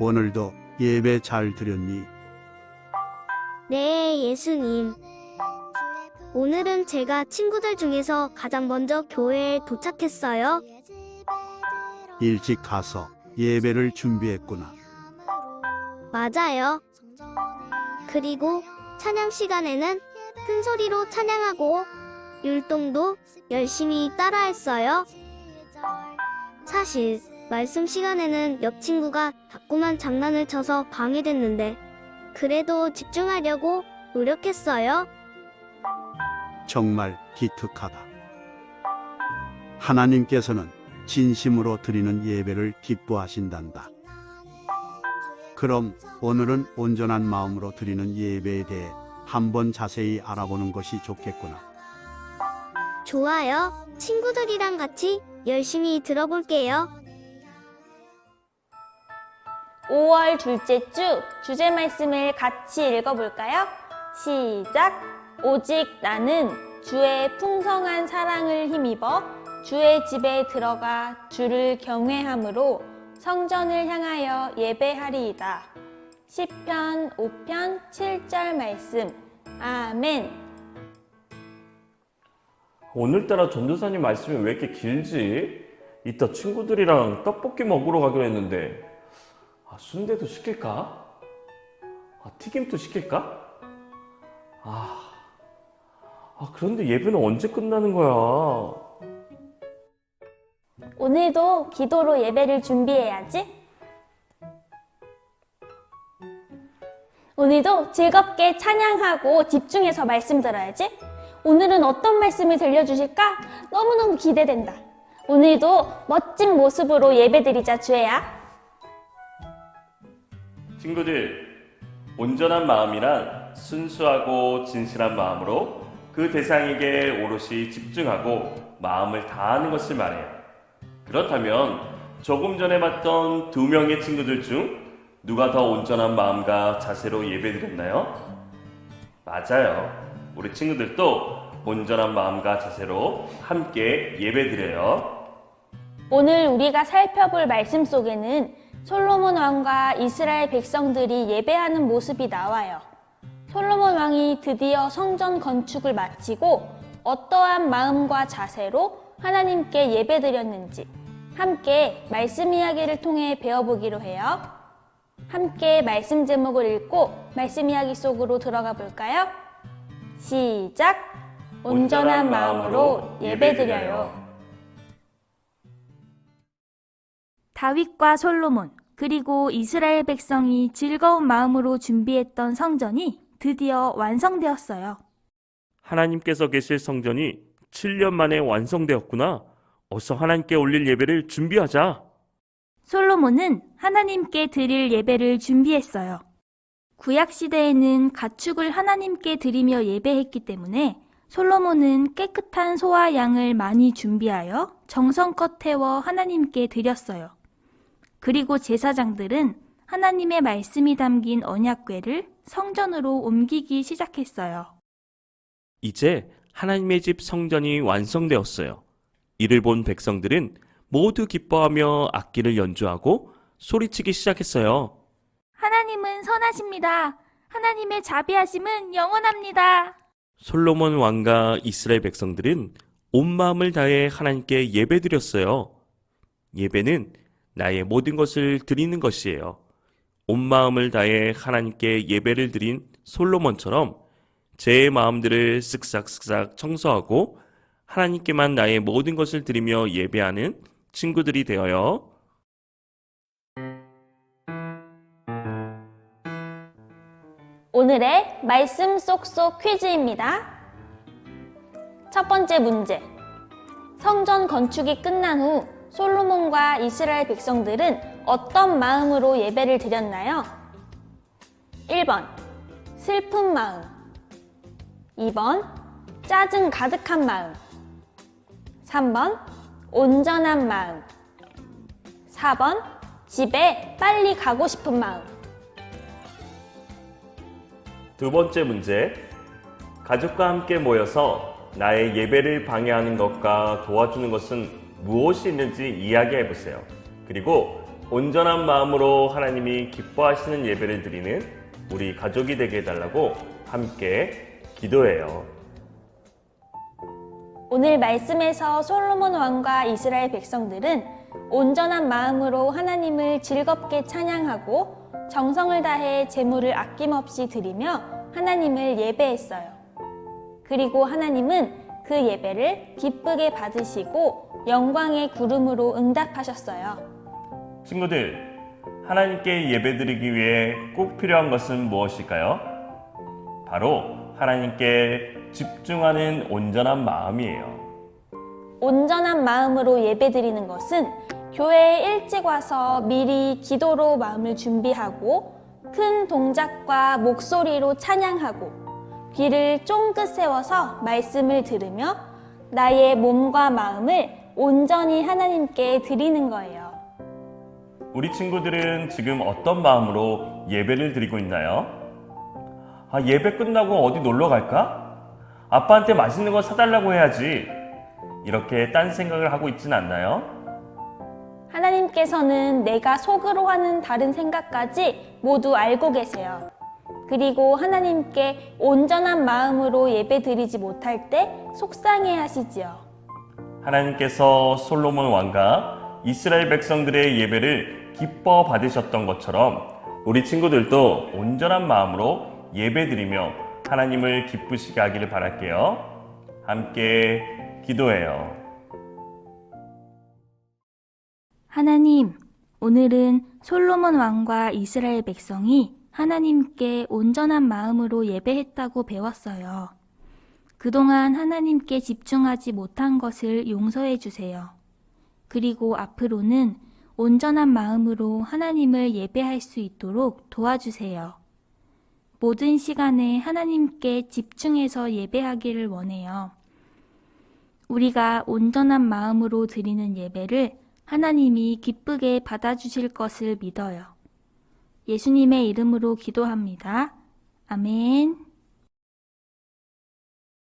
오늘도 예배 잘 드렸니? 네, 예수님. 오늘은 제가 친구들 중에서 가장 먼저 교회에 도착했어요. 일찍 가서 예배를 준비했구나. 맞아요. 그리고 찬양 시간에는 큰 소리로 찬양하고 율동도 열심히 따라했어요. 사실 말씀 시간에는 옆 친구가 자꾸만 장난을 쳐서 방해됐는데 그래도 집중하려고 노력했어요. 정말 기특하다. 하나님께서는 진심으로 드리는 예배를 기뻐하신단다. 그럼 오늘은 온전한 마음으로 드리는 예배에 대해 한번 자세히 알아보는 것이 좋겠구나. 좋아요. 친구들이랑 같이 열심히 들어볼게요. 5월 둘째 주 주제 말씀을 같이 읽어볼까요? 시작! 오직 나는 주의 풍성한 사랑을 힘입어 주의 집에 들어가 주를 경외함으로 성전을 향하여 예배하리이다. 시편 5편 7절 말씀. 아멘. 오늘따라 전도사님 말씀이 왜 이렇게 길지? 이따 친구들이랑 떡볶이 먹으러 가기로 했는데 아, 순대도 시킬까? 아, 튀김도 시킬까? 아, 아, 그런데 예배는 언제 끝나는 거야? 오늘도 기도로 예배를 준비해야지. 오늘도 즐겁게 찬양하고 집중해서 말씀 들어야지. 오늘은 어떤 말씀을 들려주실까? 너무너무 기대된다. 오늘도 멋진 모습으로 예배드리자, 주혜야. 친구들, 온전한 마음이란 순수하고 진실한 마음으로 그 대상에게 오롯이 집중하고 마음을 다하는 것을 말해요. 그렇다면 조금 전에 봤던 두 명의 친구들 중 누가 더 온전한 마음과 자세로 예배드렸나요? 맞아요. 우리 친구들도 온전한 마음과 자세로 함께 예배드려요. 오늘 우리가 살펴볼 말씀 속에는 솔로몬 왕과 이스라엘 백성들이 예배하는 모습이 나와요. 솔로몬 왕이 드디어 성전 건축을 마치고 어떠한 마음과 자세로 하나님께 예배드렸는지 함께 말씀 이야기를 통해 배워보기로 해요. 함께 말씀 제목을 읽고 말씀 이야기 속으로 들어가 볼까요? 시작! 온전한 마음으로 예배드려요. 다윗과 솔로몬 그리고 이스라엘 백성이 즐거운 마음으로 준비했던 성전이 드디어 완성되었어요. 하나님께서 계실 성전이 7년 만에 완성되었구나. 어서 하나님께 올릴 예배를 준비하자. 솔로몬은 하나님께 드릴 예배를 준비했어요. 구약 시대에는 가축을 하나님께 드리며 예배했기 때문에 솔로몬은 깨끗한 소와 양을 많이 준비하여 정성껏 태워 하나님께 드렸어요. 그리고 제사장들은 하나님의 말씀이 담긴 언약궤를 성전으로 옮기기 시작했어요. 이제 하나님의 집 성전이 완성되었어요. 이를 본 백성들은 모두 기뻐하며 악기를 연주하고 소리치기 시작했어요. 하나님은 선하십니다. 하나님의 자비하심은 영원합니다. 솔로몬 왕과 이스라엘 백성들은 온 마음을 다해 하나님께 예배드렸어요. 예배는 나의 모든 것을 드리는 것이에요. 온 마음을 다해 하나님께 예배를 드린 솔로몬처럼 제 마음들을 쓱싹쓱싹 청소하고 하나님께만 나의 모든 것을 드리며 예배하는 친구들이 되어요. 오늘의 말씀 쏙쏙 퀴즈입니다. 첫 번째 문제. 성전 건축이 끝난 후 솔로몬과 이스라엘 백성들은 어떤 마음으로 예배를 드렸나요? 1번. 슬픈 마음. 2번. 짜증 가득한 마음. 3번. 온전한 마음. 4번. 집에 빨리 가고 싶은 마음. 두 번째 문제. 가족과 함께 모여서 나의 예배를 방해하는 것과 도와주는 것은 무엇이 있는지 이야기해 보세요. 그리고 온전한 마음으로 하나님이 기뻐하시는 예배를 드리는 우리 가족이 되게 해달라고 함께 기도해요. 오늘 말씀에서 솔로몬 왕과 이스라엘 백성들은 온전한 마음으로 하나님을 즐겁게 찬양하고 정성을 다해 재물을 아낌없이 드리며 하나님을 예배했어요. 그리고 하나님은 그 예배를 기쁘게 받으시고 영광의 구름으로 응답하셨어요. 친구들, 하나님께 예배드리기 위해 꼭 필요한 것은 무엇일까요? 바로 하나님께 집중하는 온전한 마음이에요. 온전한 마음으로 예배드리는 것은 교회에 일찍 와서 미리 기도로 마음을 준비하고 큰 동작과 목소리로 찬양하고 귀를 쫑긋 세워서 말씀을 들으며 나의 몸과 마음을 온전히 하나님께 드리는 거예요. 우리 친구들은 지금 어떤 마음으로 예배를 드리고 있나요? 아, 예배 끝나고 어디 놀러 갈까? 아빠한테 맛있는 거 사달라고 해야지. 이렇게 딴 생각을 하고 있진 않나요? 하나님께서는 내가 속으로 하는 다른 생각까지 모두 알고 계세요. 그리고 하나님께 온전한 마음으로 예배 드리지 못할 때 속상해 하시지요. 하나님께서 솔로몬 왕과 이스라엘 백성들의 예배를 기뻐 받으셨던 것처럼 우리 친구들도 온전한 마음으로 예배 드리며 하나님을 기쁘시게 하기를 바랄게요. 함께 기도해요. 하나님, 오늘은 솔로몬 왕과 이스라엘 백성이 하나님께 온전한 마음으로 예배했다고 배웠어요. 그동안 하나님께 집중하지 못한 것을 용서해 주세요. 그리고 앞으로는 온전한 마음으로 하나님을 예배할 수 있도록 도와주세요. 모든 시간에 하나님께 집중해서 예배하기를 원해요. 우리가 온전한 마음으로 드리는 예배를 하나님이 기쁘게 받아주실 것을 믿어요. 예수님의 이름으로 기도합니다. 아멘.